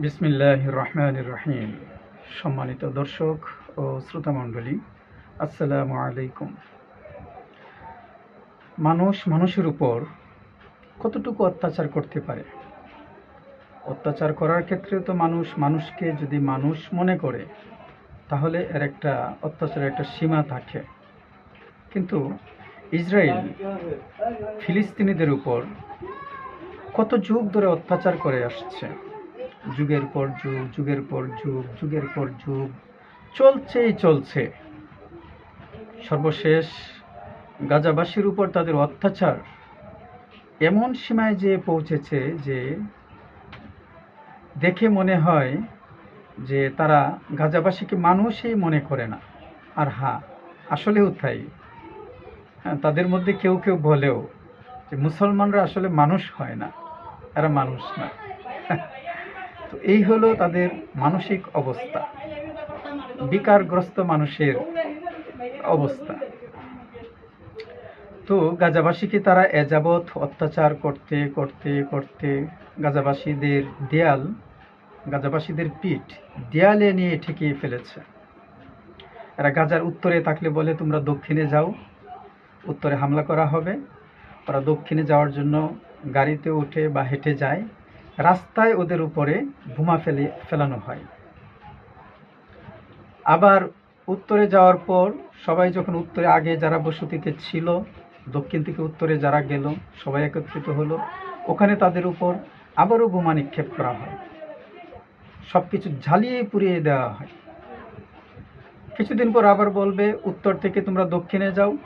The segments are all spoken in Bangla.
বিসমিল্লাহ রহমান রহিম সম্মানিত দর্শক ও শ্রোতামণ্ডলী, আসসালামু আলাইকুম। মানুষ মানুষের উপর কতটুকু অত্যাচার করতে পারে? অত্যাচার করার ক্ষেত্রে তো মানুষ মানুষকে যদি মানুষ মনে করে, তাহলে এর একটা অত্যাচারের একটা সীমা থাকে। কিন্তু ইসরায়েল, ফিলিস্তিনিদের উপর কত যুগ ধরে অত্যাচার করে আসছে? যুগের পর যুগ, যুগের পর যুগ, যুগের পর যুগ, চলছেই চলছে। সর্বশেষ গাজাবাসীর উপর তাদের অত্যাচার এমন সীমায় যে পৌঁছেছে যে দেখে মনে হয় যে তারা গাজাবাসীকে মানুষই মনে করে না। আর হ্যাঁ আসলেও তাই। হ্যাঁ তাদের মধ্যে কেউ কেউ বলেও যে মুসলমানরা আসলে মানুষ হয় না, এরা মানুষ না। তো এই হলো তাদের মানসিক অবস্থা। বিকারগ্রস্ত মানুষের অবস্থা। তো গাজাবাসীকে তারা এযাবৎ অত্যাচার করতে করতে করতে গাজাবাসীদের দেয়াল, গাজাবাসীদের পিঠ দেয়ালে নিয়ে ঠেকিয়ে ফেলেছে। এরা গাজার উত্তরে থাকলে বলে, তোমরা দক্ষিণে যাও। উত্তরে হামলা করা হবে। ওরা দক্ষিণে যাওয়ার জন্য গাড়িতে উঠে বা হেঁটে যায়। রাস্তায় ওদের উপরে বোমা ফেলে, ফেলানো হয়। আবার উত্তরে যাওয়ার পর সবাই যখন উত্তরে, আগে যারা বসতিতে ছিল, দক্ষিণ থেকে উত্তরে যারা গেল, সবাই একত্রিত হলো। ওখানে তাদের উপর আবারও বোমা নিক্ষেপ করা হয়। সব কিছু ঝালিয়ে পুড়িয়ে দেওয়া হয়। কিছুদিন পর আবার বলবে, উত্তর থেকে তোমরা দক্ষিণে যাও,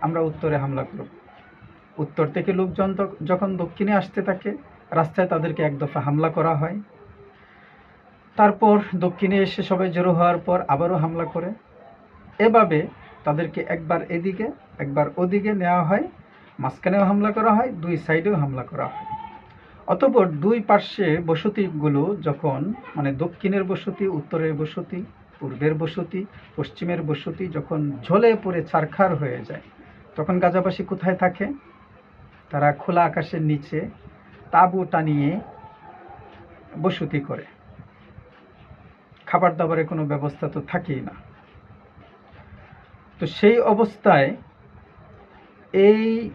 আমরা উত্তরে হামলা করব। উত্তর থেকে লোকজন যখন দক্ষিণে আসতে থাকে রাস্তায় তাদেরকে এক দফা হামলা করা হয়। তারপর দক্ষিণে এসে সবাই জড়ো হওয়ার পর আবারও হামলা করে। এভাবে তাদেরকে একবার এদিকে, একবার ওদিকে নেওয়া হয়। মাঝখানেও হামলা করা হয়, দুই সাইডেও হামলা করা হয়। অতপর দুই পার্শ্বে বসতিগুলো যখন মানে দক্ষিণের বসতি, উত্তরের বসতি, পূর্বের বসতি, পশ্চিমের বসতি যখন ঝলে পড়ে ছারখার হয়ে যায়, তখন গাজাবাসী কোথায় থাকে? তারা খোলা আকাশের নিচে তাঁবু টানিয়ে বসতি করে। খাবার দাবারের কোনো ব্যবস্থা তো থাকেই না। তো সেই অবস্থায় এই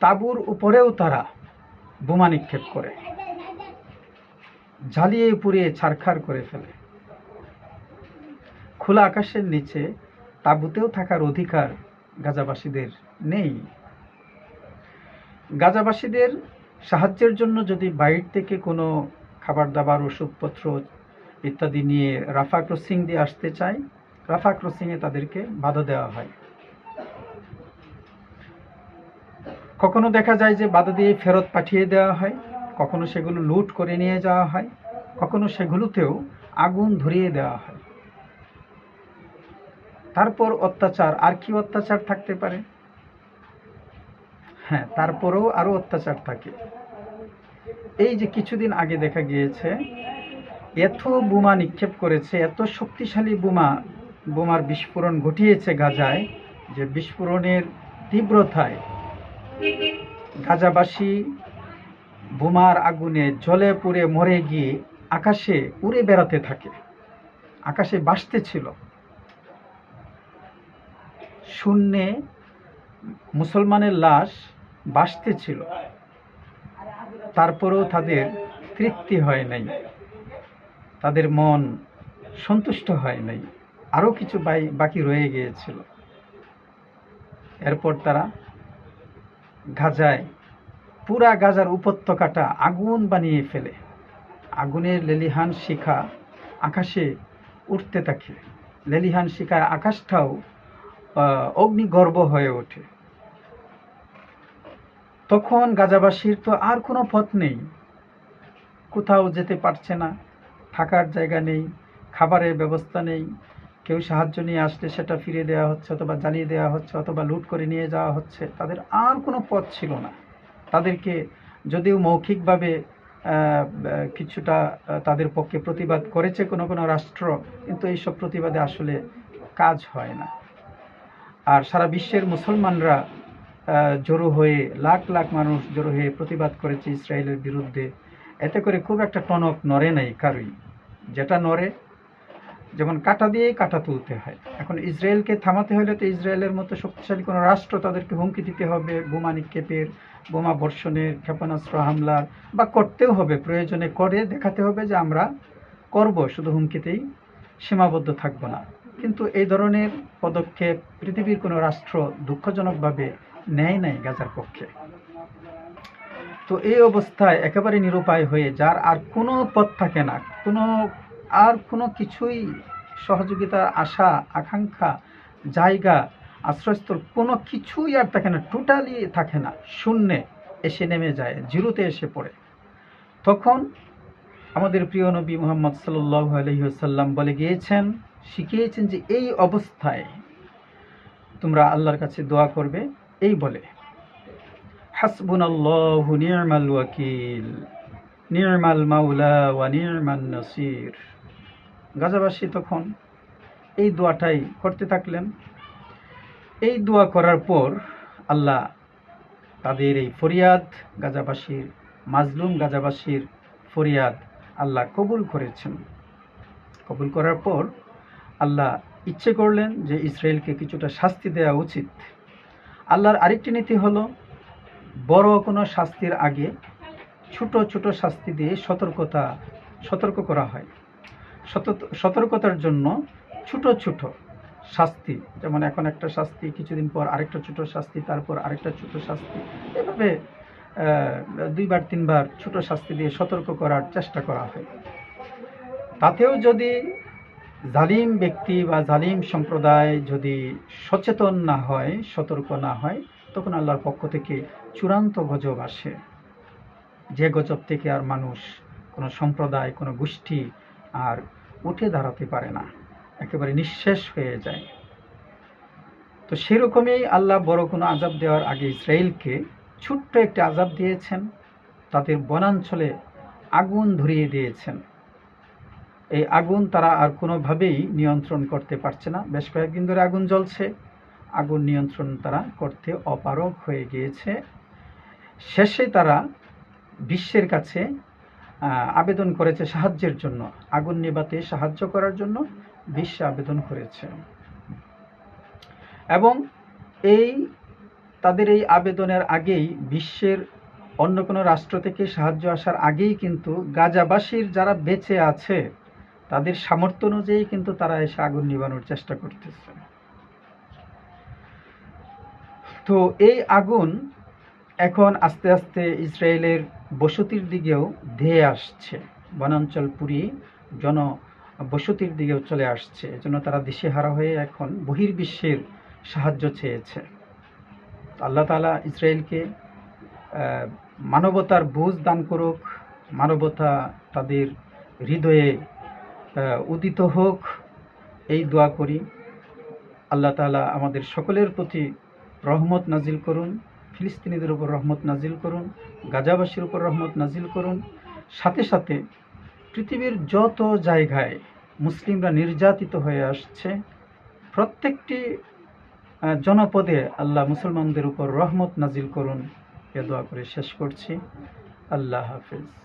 তাঁবুর উপরেও তারা বোমা নিক্ষেপ করে। জ্বালিয়ে পুড়িয়ে ছারখার করে ফেলে। খোলা আকাশের নিচে তাঁবুতেও থাকার অধিকার গাজাবাসীদের নেই। গাজাবাসীদের সাহায্যের জন্য যদি বাইর থেকে কোনো খাবার দাবার, ওষুধপত্র ইত্যাদি নিয়ে রাফা ক্রসিং দিয়ে আসতে চায়, রাফা ক্রসিংয়ে তাদেরকে বাধা দেওয়া হয়। কখনো দেখা যায় যে বাধা দিয়ে ফেরত পাঠিয়ে দেওয়া হয়, কখনো সেগুলো লুট করে নিয়ে যাওয়া হয়, কখনো সেগুলোতেও আগুন ধরিয়ে দেওয়া হয়। তারপর অত্যাচার, আর কি অত্যাচার থাকতে পারে? হ্যাঁ তারপরেও আরও অত্যাচার থাকে। এই যে কিছুদিন আগে দেখা গিয়েছে, এত বোমা নিক্ষেপ করেছে, এত শক্তিশালী বোমা, বোমার বিস্ফোরণ ঘটিয়েছে গাজায়, যে বিস্ফোরণের তীব্রতায় গাজাবাসী বোমার আগুনে জলে পুড়ে মরে গিয়ে আকাশে উড়ে বেড়াতে থাকে, আকাশে বাসতে ছিল। শূন্যে মুসলমানের লাশ বাসতে ছিল। তারপরেও তাদের তৃপ্তি হয় নাই। তাদের মন সন্তুষ্ট হয় নাই। আরও কিছু বাই- বাকি রয়ে গিয়েছিল। এরপর তারা গাজায়, পুরা গাজার উপত্যকাটা আগুন বানিয়ে ফেলে। আগুনের লেলিহান শিখা আকাশে উঠতে থাকে। লেলিহান শিখায় আকাশটাও অগ্নিগর্ভ হয়ে ওঠে। তখন গাজাবাসীর তো আর কোনো পথ নেই। কোথাও যেতে পারছে না, থাকার জায়গা নেই, খাবারের ব্যবস্থা নেই। কেউ সাহায্য নিয়ে আসলে সেটা ফিরে দেওয়া হচ্ছে অথবা জ্বালিয়ে দেওয়া হচ্ছে অথবা লুট করে নিয়ে যাওয়া হচ্ছে। তাদের আর কোনো পথ ছিল না। তাদেরকে যদিও মৌখিকভাবে কিছুটা তাদের পক্ষে প্রতিবাদ করেছে কোনো কোনো রাষ্ট্র, কিন্তু এইসব প্রতিবাদে আসলে কাজ হয় না। আর সারা বিশ্বের মুসলমানরা জড়ো হয়ে, লাখ লাখ মানুষ জড়ো হয়ে প্রতিবাদ করেছে ইসরায়েলের বিরুদ্ধে। এতে করে খুব একটা টনক নড়ে নাই কারুই। যেটা নড়ে, যেমন কাটা দিয়েই কাটা তুলতে হয়। এখন ইসরায়েলকে থামাতে হলে তো ইসরায়েলের মতো শক্তিশালী কোনো রাষ্ট্র তাদেরকে হুমকি দিতে হবে। বোমা নিক্ষেপের, বোমা বর্ষণের, ক্ষেপণাস্ত্র হামলার বা করতেও হবে। প্রয়োজনে করে দেখাতে হবে যে আমরা করব, শুধু হুমকিতেই সীমাবদ্ধ থাকব না। কিন্তু এই ধরনের পদক্ষেপ পৃথিবীর কোনো রাষ্ট্র দুঃখজনকভাবে নেয় নাই গাজার পক্ষে। তো এই অবস্থায় একেবারে নিরুপায় হয়ে যার আর কোনো পথ থাকে না, কোনো, আর কোনো কিছুই সহযোগিতার আশা, আকাঙ্ক্ষা, জায়গা, আশ্রয়স্থল কোনো কিছুই আর থাকে না টোটালি থাকে না, শূন্যে এসে নেমে যায়, জিরোতে এসে পড়ে। তখন আমাদের প্রিয় নবী মোহাম্মদ সাল্লাহ আলহিহাল্লাম বলে গিয়েছেন, শিখিয়েছেন যে এই অবস্থায় তোমরা আল্লাহর কাছে দোয়া করবে এই বলে, হাসবুনাল্লাহু নি'মাল ওয়াকিল নি'মাল মাওলা ওয়া নি'মান নাসির। গাজাবাসী তখন এই দোয়াটাই করতে থাকলেন। এই দোয়া করার পর আল্লাহ তাদের এই ফরিয়াদ গাজাবাসীর, মাজলুম গাজাবাসীর ফরিয়াদ আল্লাহ কবুল করেছেন। কবুল করার পর আল্লাহ ইচ্ছে করলেন যে ইসরায়েলকে কিছুটা শাস্তি দেওয়া উচিত। আল্লাহর আরেকটি নীতি হলো, বড় কোনো শাস্তির আগে ছোট ছোট শাস্তি দিয়ে সতর্কতা, সতর্ক করা হয়। সতর্কতার জন্য ছোট ছোট শাস্তি, যেমন এখন একটা শাস্তি, কিছুদিন পর আরেকটা ছোট শাস্তি, তারপর আরেকটা ছোট শাস্তি, এভাবে দুইবার, তিনবার ছোট শাস্তি দিয়ে সতর্ক করার চেষ্টা করা হয়। তাতেও যদি জালিম ব্যক্তি বা জালিম সম্প্রদায় যদি সচেতন না হয়, সতর্ক না হয়, তখন আল্লাহর পক্ষ থেকে চূড়ান্ত গজব আসে। যে গজব থেকে আর মানুষ কোনো সম্প্রদায়, কোনো গোষ্ঠী আর উঠে দাঁড়াতে পারে না, একেবারে নিঃশেষ হয়ে যায়। তো সেরকমই আল্লাহ বড় কোনো আজাব দেওয়ার আগে ইসরায়েলকে ছোট্ট একটি আজাব দিয়েছেন, তাদের বনাঞ্চলে আগুন ধরিয়ে দিয়েছেন। এই আগুন তারা আর কোনোভাবেই নিয়ন্ত্রণ করতে পারছে না। বেশ কয়েকদিন ধরে আগুন জ্বলছে। আগুন নিয়ন্ত্রণ তারা করতে অপারগ হয়ে গিয়েছে। শেষে তারা বিশ্বের কাছে আবেদন করেছে সাহায্যের জন্য। আগুন নেভাতে সাহায্য করার জন্য বিশ্বে আবেদন করেছে। এবং এই, তাদের এই আবেদনের আগেই বিশ্বের অন্য কোনো রাষ্ট্র থেকে সাহায্য আসার আগেই কিন্তু গাজাবাসীর যারা বেঁচে আছে তাদের সামর্থ্য অনুযায়ী কিন্তু তারা এসে আগুন নিবানোর চেষ্টা করতেছে। তো এই আগুন এখন আস্তে আস্তে ইসরায়েলের বসতির দিকেও ধেয়ে আসছে। বনাঞ্চল পুড়িয়ে জন বসতির দিকেও চলে আসছে। এজন্য তারা দিশেহারা হয়ে এখন বহির্বিশ্বের সাহায্য চেয়েছে। আল্লাহ তাআলা ইসরায়েলকে মানবতার বুঝ দান করুক। মানবতা তাদের হৃদয়ে উদিত হোক, এই দোয়া করি। আল্লাহ তাআলা আমাদের সকলের প্রতি রহমত নাজিল করুন, ফিলিস্তিনিদের উপর রহমত নাজিল করুন, গাজাবাসীর উপর রহমত নাজিল করুন। সাথে সাথে পৃথিবীর যত জায়গায় মুসলিমরা নির্যাতিত হয়ে আসছে, প্রত্যেকটি জনপদে আল্লাহ মুসলমানদের উপর রহমত নাজিল করুন। এ দোয়া করে শেষ করছি। আল্লাহ হাফিজ।